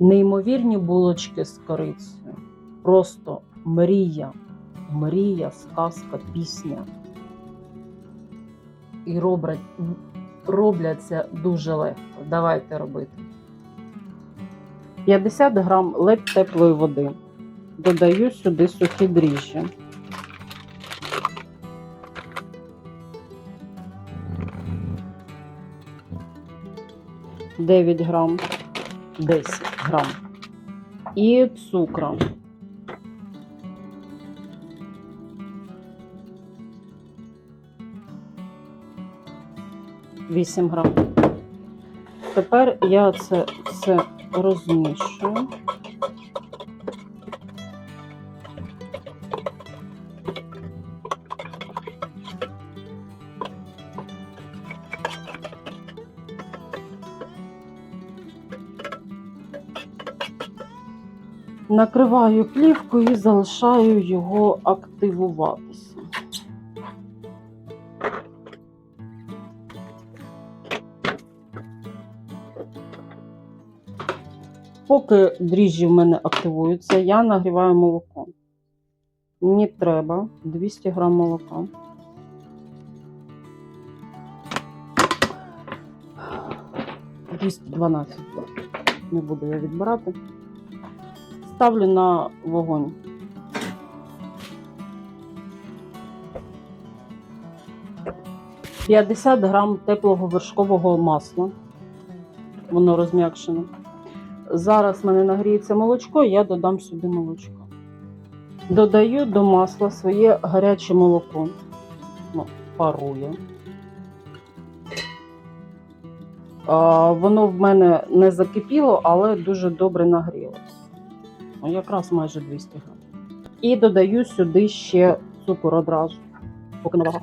Неймовірні булочки з корицею. Просто мрія, мрія, сказка, пісня. І роблять, робляться дуже легко. Давайте робити. 50 грам ледь теплої води. Додаю сюди сухі дріжджі. Дев'ять грам, 10 грам. І цукру. Вісім грам. Тепер я це все розмішую. Накриваю плівкою і залишаю його активуватися. Поки дріжджі в мене активуються, я нагріваю молоко. Мені треба 200 грам молока. Двісті дванадцять. Не буду я відбирати. Ставлю на вогонь. П'ятдесят грам теплого вершкового масла. Воно розм'якшене. Зараз в мене нагріється молочко, я додам сюди молочко. Додаю до масла своє гаряче молоко. Парує. Воно в мене не закипіло, але дуже добре нагрілося. Якраз майже 200 грам. І додаю сюди ще цукор одразу, поки не вага.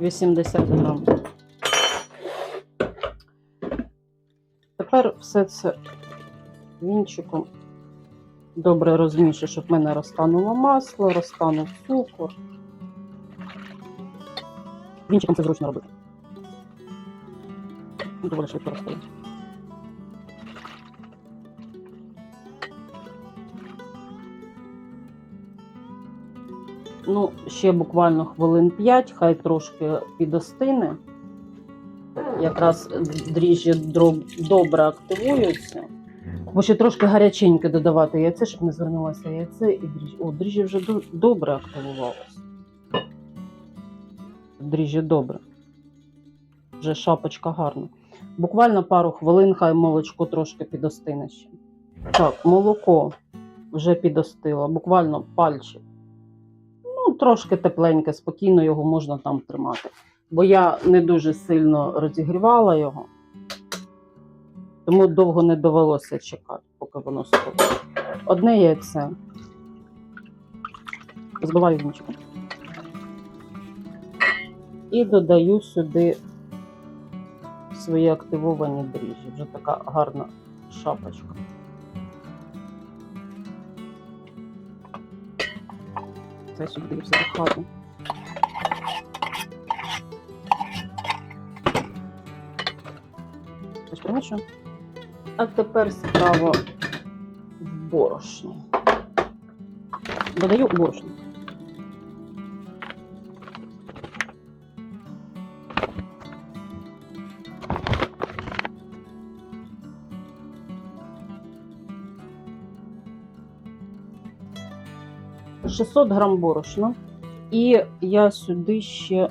Вісімдесят грам. Тепер все це вінчиком добре розмішую, щоб в мене розтануло масло, розтанув цукор. Вінчиком це зручно робити. Доволі швидко розтає. Ну, ще буквально хвилин 5, хай трошки підостине. Якраз дріжджі добре активуються. Бо ще трошки гаряченьке додавати яйце, щоб не звернулося яйце і дріжджі. О, дріжджі вже добре активувалося. Дріжджі добре. Вже шапочка гарна. Буквально пару хвилин, хай молочко трошки підостине ще. Так, молоко вже підостило, буквально пальчик. Ну, трошки тепленьке, спокійно його можна там тримати. Бо я не дуже сильно розігрівала його, тому довго не довелося чекати, поки воно стоїть. Одне яйце. Збиваю вінчиком. І додаю сюди свої активовані дріжджі. Вже така гарна шапочка. Це сюди все хату. А тепер справа в борошно. Додаю борошно. Шістсот грам борошна. І я сюди ще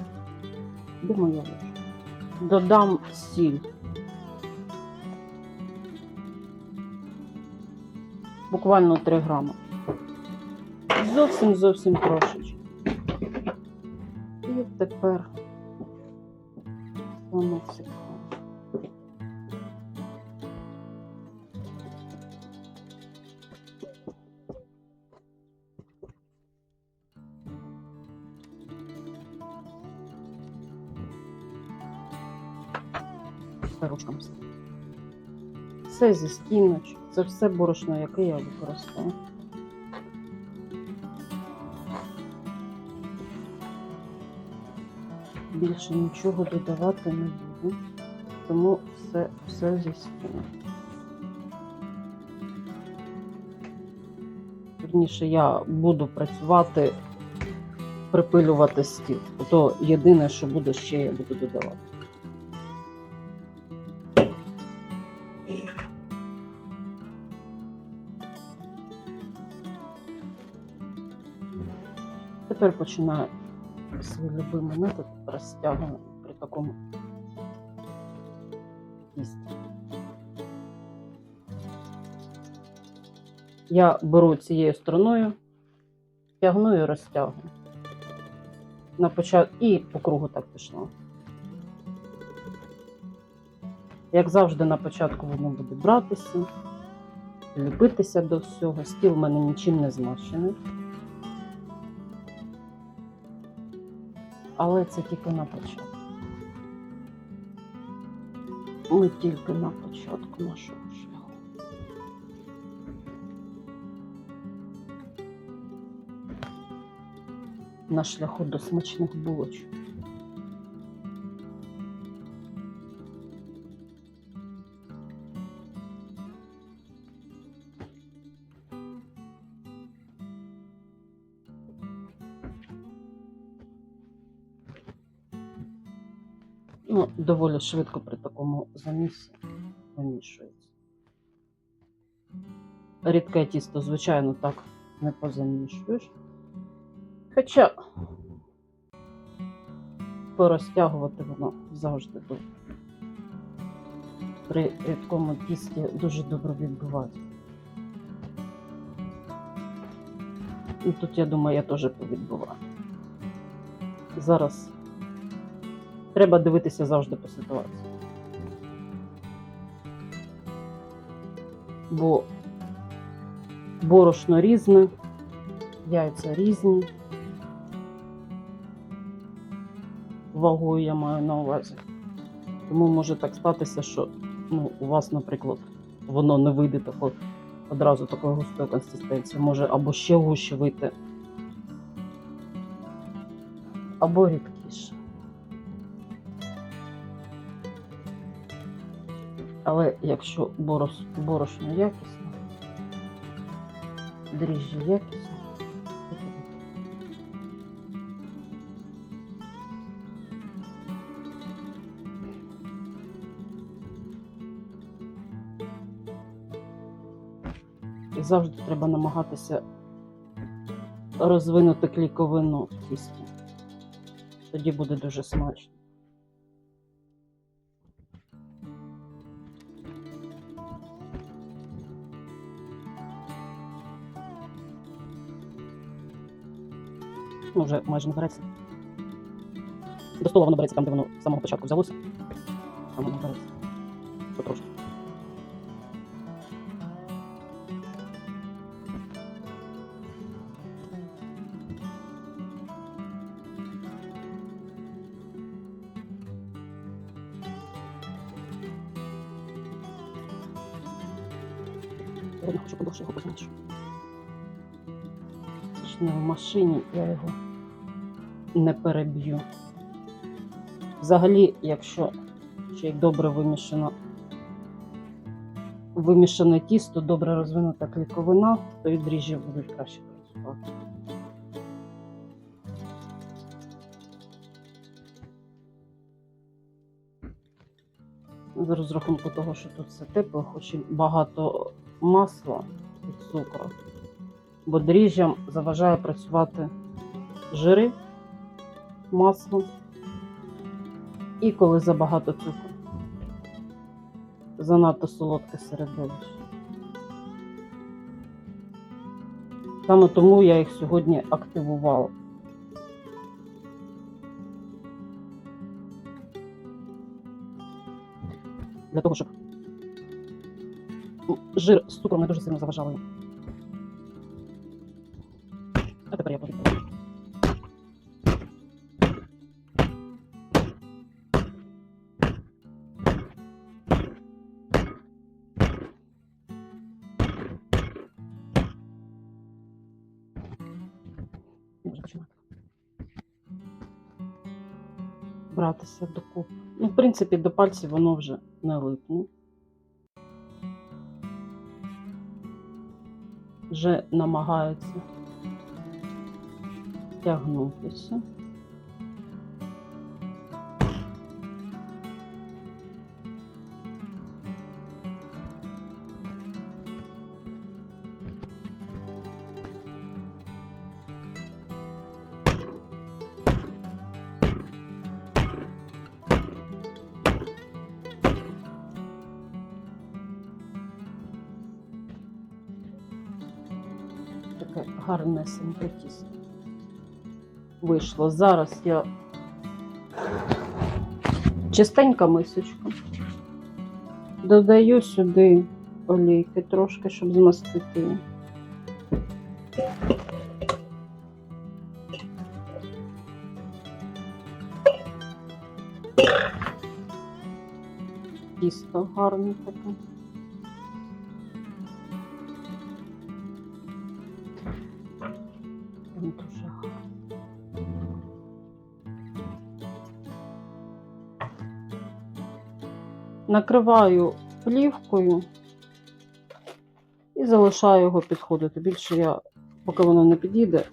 моя ложка? додам сіль. Буквально 3 грами. Зовсім зовсім трошечки. І тепер воно цікаво. Ручками все. Все зі стіночок. Це все борошно, яке я використовую. Більше нічого додавати не буду, тому все, все зі стіни. Вірніше, я буду працювати, припилювати стіл. То єдине, що буде ще, я буду додавати. Тепер починаю свій любимий метод розтягування при такому тісті. Я беру цією стороною, тягну і розтягую. На початку і по кругу так пішло. Як завжди, на початку воно буде братися, ліпитися до всього. Стіл в мене нічим не змащений. Але це тільки на початку. Ми тільки на початку нашого шляху. На шляху до смачних булочок. Ну, доволі швидко при такому замісі вимішується. Рідке тісто, звичайно, так не позамішуєш. Хоча порозтягувати воно завжди добре. При рідкому тісті дуже добре відбувається. І тут, я думаю, я теж повідбуваю. Зараз треба дивитися завжди по ситуації. Бо борошно різне, яйця різні. Вагою я маю на увазі. Тому може так статися, що ну, у вас, наприклад, воно не вийде тако, одразу такої густої консистенції. Може або ще гуще вийти, або рідкіше. Але якщо борос, борошно якісне, дріжджі якісні, І завжди треба намагатися розвинути кліковину в. Тоді буде дуже смачно. Ну, вже майже не береться. До стола воно береться там, де воно з самого початку взялося. Воно береться. Машині я його не переб'ю. Взагалі, якщо ще й добре вимішано, вимішане тісто, добре розвинута кліковина, то і дріжджі будуть краще працювати. З розрахунку того, що тут все тепло, хоч і багато масла і цукру, бо дріжджам заважає працювати жири, масло і коли забагато цукру. Занадто солодке середовище. Саме тому я їх сьогодні активувала. Для того, щоб жир з цукром не дуже сильно заважали. Може зібратися докупи. Ну, в принципі, до пальців воно вже не липне. Вже намагається тягнутися. Гарнесеньке тісто. Вийшло. Зараз я чистенька мисочка. Додаю сюди олійки трошки, щоб змастити. Тісто гарне таке. Накриваю плівкою і залишаю його підходити. Більше я, поки воно не підійде,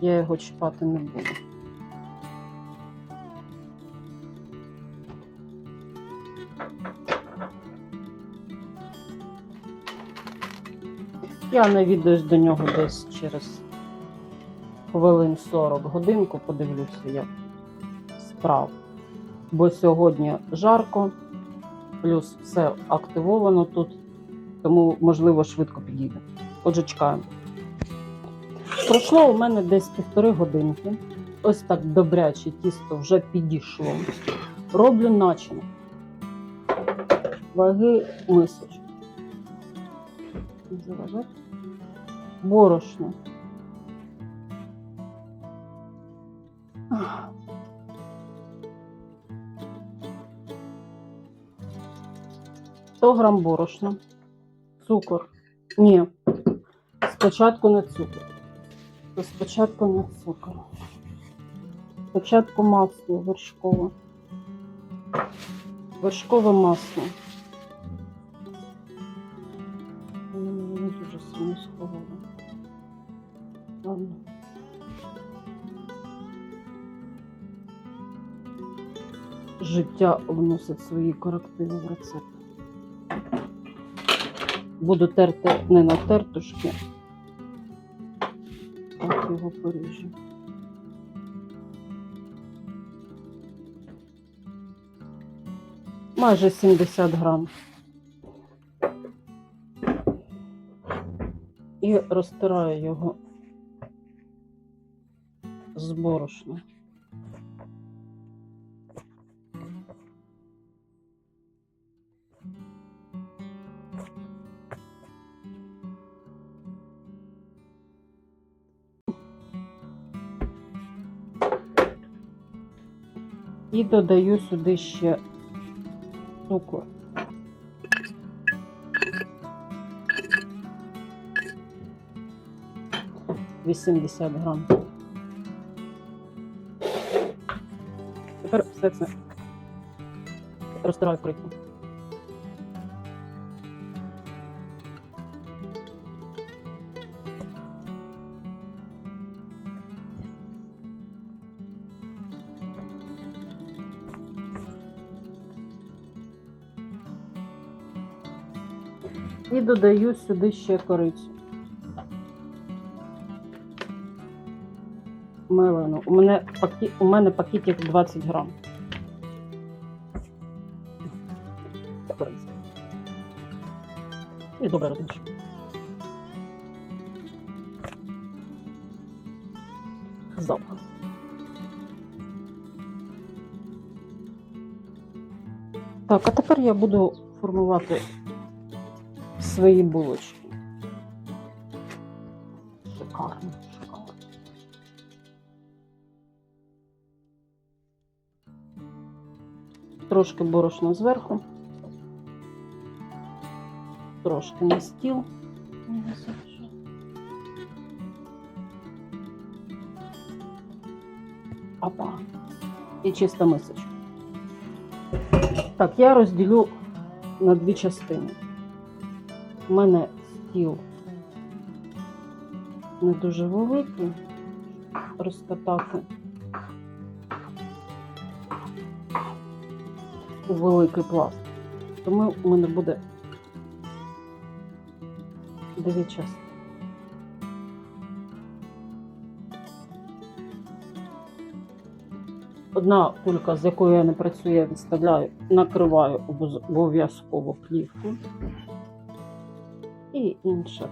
я його чіпати не буду. Я навідаюсь до нього десь через хвилин 40 годинку, подивлюся, як справ. Бо сьогодні жарко, плюс все активовано тут, тому можливо швидко підійде. Отже, чекаємо. Пройшло у мене десь півтори годинки. Ось так добряче тісто вже підійшло. Роблю начинок. Ваги мисочки. Борошно. 100 грам борошна, цукор. Ні, спочатку не цукор. Спочатку не цукор. Спочатку масло вершкове. Вершкове масло. Мені дуже сильно сховало. Ладно. Життя вносить свої корективи в рецепт. Буду терти не на тертушки, так його поріжу. Майже 70 грам. І розтираю його з борошном. І додаю сюди ще цукор. Вісімдесят грам. Тепер все це розтираю в додаю сюди ще корицю. Мелену. У мене, пакі... У мене пакетик 20 грам. І добре розмішу. Запах. Так, а тепер я буду формувати свої булочки. Шикарно, шикарно. Трошки борошна зверху. Трошки на стіл. Опа. і чиста мисочка. Так, я розділю на дві частини. У мене стіл не дуже великий, розкатати у великий пласт. Тому у мене буде дві частини. Одна кулька, з якою я не працюю, я відставляю, накриваю обов'язково плівку. І інша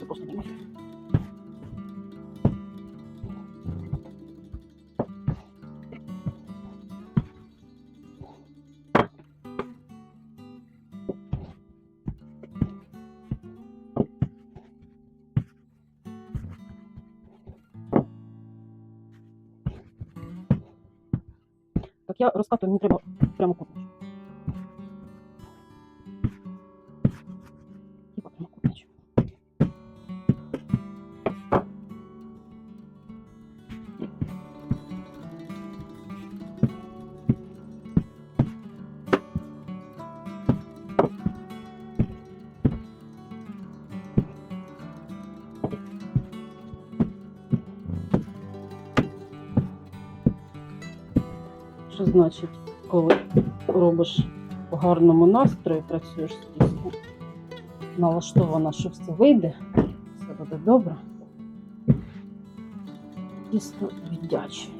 просто не. Так я розкатую, мені треба прямо кутничок. Значить, коли робиш в гарному настрої, працюєш з тістом, налаштована, що все вийде, все буде добре. Тісто віддячує.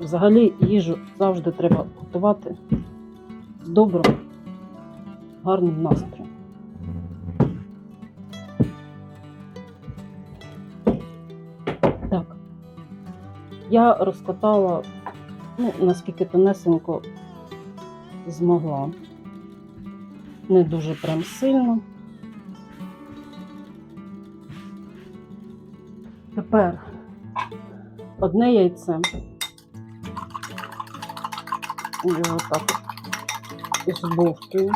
Взагалі їжу завжди треба готувати з добрим, гарним настроєм. Я розкатала, ну, наскільки тонесенько змогла. Не дуже прям сильно. Тепер одне яйце. Його так збовтую.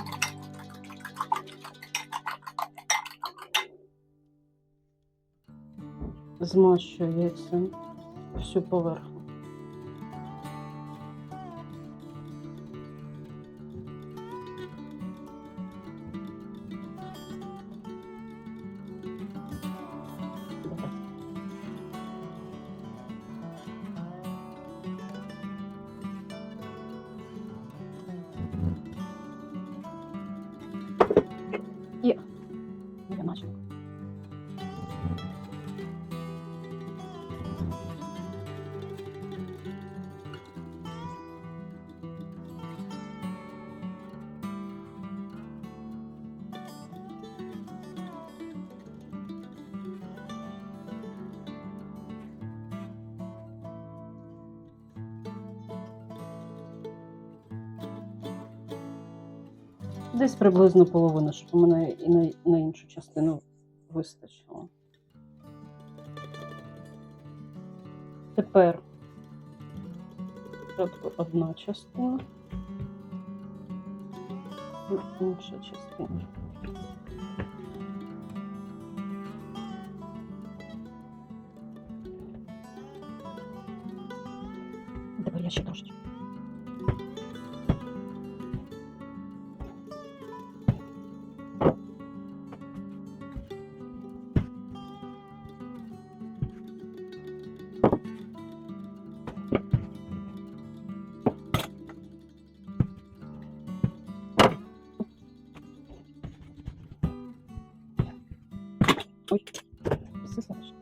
Змащую яйцем всю поверхню. Десь приблизно половину, щоб у мене і на, на іншу частину вистачило. Тепер одна частина інша частина. Тепер я ще трошечки. Ой, все знаєш.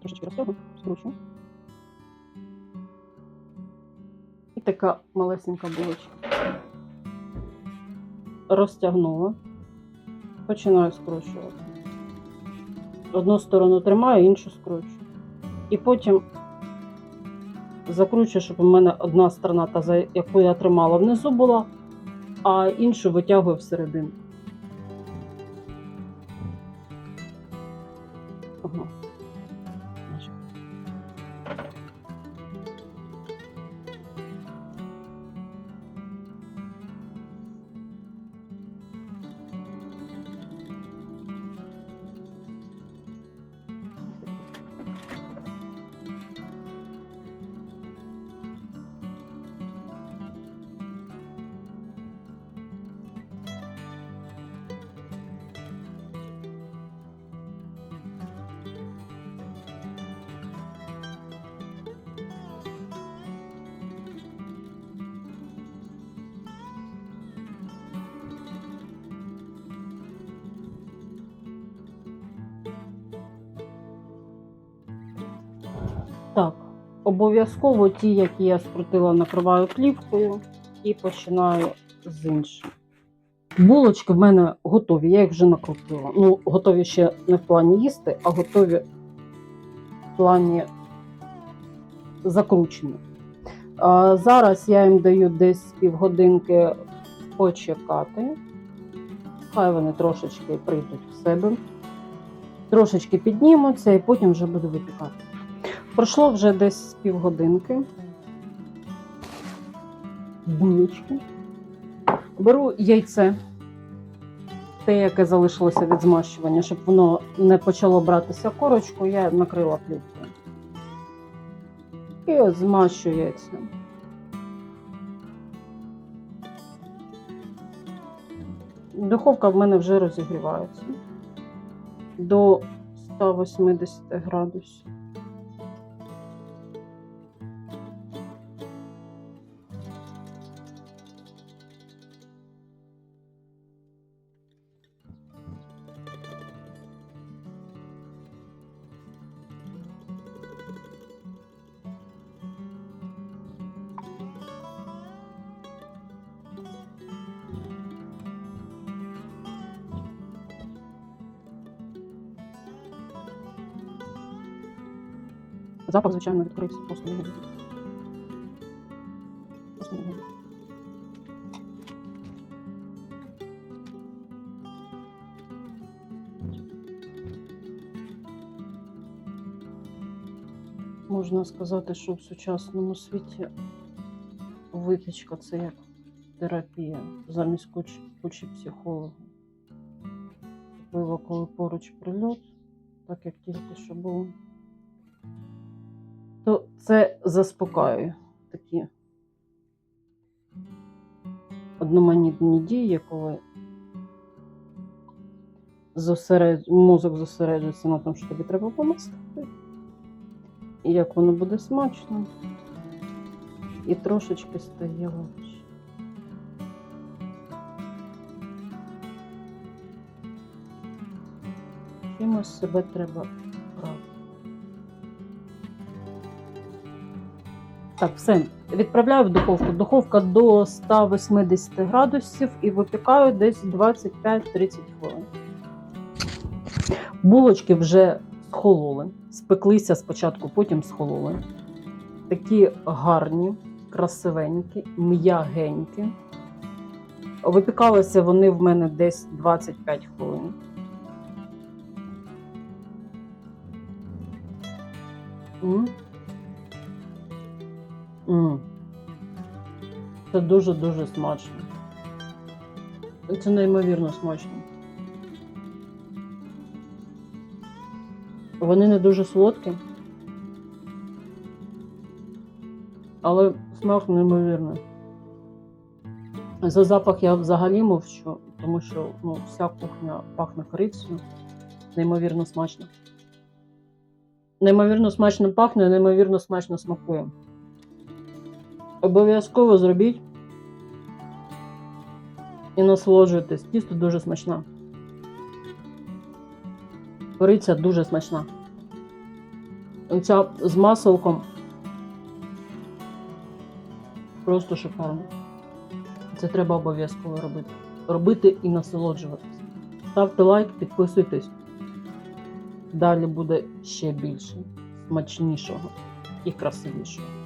Трошечки розтягну, скручу. І така малесенька булочка. Розтягнула. Починаю скручувати. Одну сторону тримаю, іншу скручую. І потім закручую, щоб у мене одна сторона, та яку я тримала внизу була, а іншу витягую всередину. Обов'язково ті, які я скрутила, накриваю плівкою і починаю з інших. Булочки в мене готові, я їх вже накрутила. Ну, готові ще не в плані їсти, а готові в плані закручення. А, зараз я їм даю десь півгодинки почекати. Хай вони трошечки прийдуть в себе, трошечки піднімуться і потім вже буду випікати. Пройшло вже десь півгодинки. Булочки. Беру яйце, те, яке залишилося від змащування, щоб воно не почало братися корочку, я накрила плівкою. І от змащую яйцем. Духовка в мене вже розігрівається до 180 градусів. Запах, звичайно, відкрився просто не буде. Просто. Можна сказати, що в сучасному світі випічка це як терапія замість кучі, кучі психологів. Особливо, коли поруч прильот, так як тільки що було це заспокоює. Такі одноманітні дії, коли зосеред... мозок зосереджується на тому, що тобі треба помастити, і як воно буде смачно, і трошечки стає легше. Чимось себе треба Так, все. Відправляю в духовку. Духовка до 180 градусів і випікаю десь 25-30 хвилин. Булочки вже схололи. Спеклися спочатку, потім схололи. Такі гарні, красивенькі, м'ягенькі. Випікалися вони в мене десь 25 хвилин. М. М. Це дуже-дуже смачно. Це неймовірно смачно. Вони не дуже солодкі. Але смак неймовірний. За запах я взагалі мовчу, тому що ну, вся кухня пахне корицею. Неймовірно смачно. Неймовірно смачно пахне, неймовірно смачно смакує. Обов'язково зробіть і насолоджуйтесь. Тісто дуже смачне. Кориця дуже смачна. Оця з маселком просто шикарно. Це треба обов'язково робити. Робити і насолоджуватися. Ставте лайк, підписуйтесь. Далі буде ще більше, смачнішого і красивішого.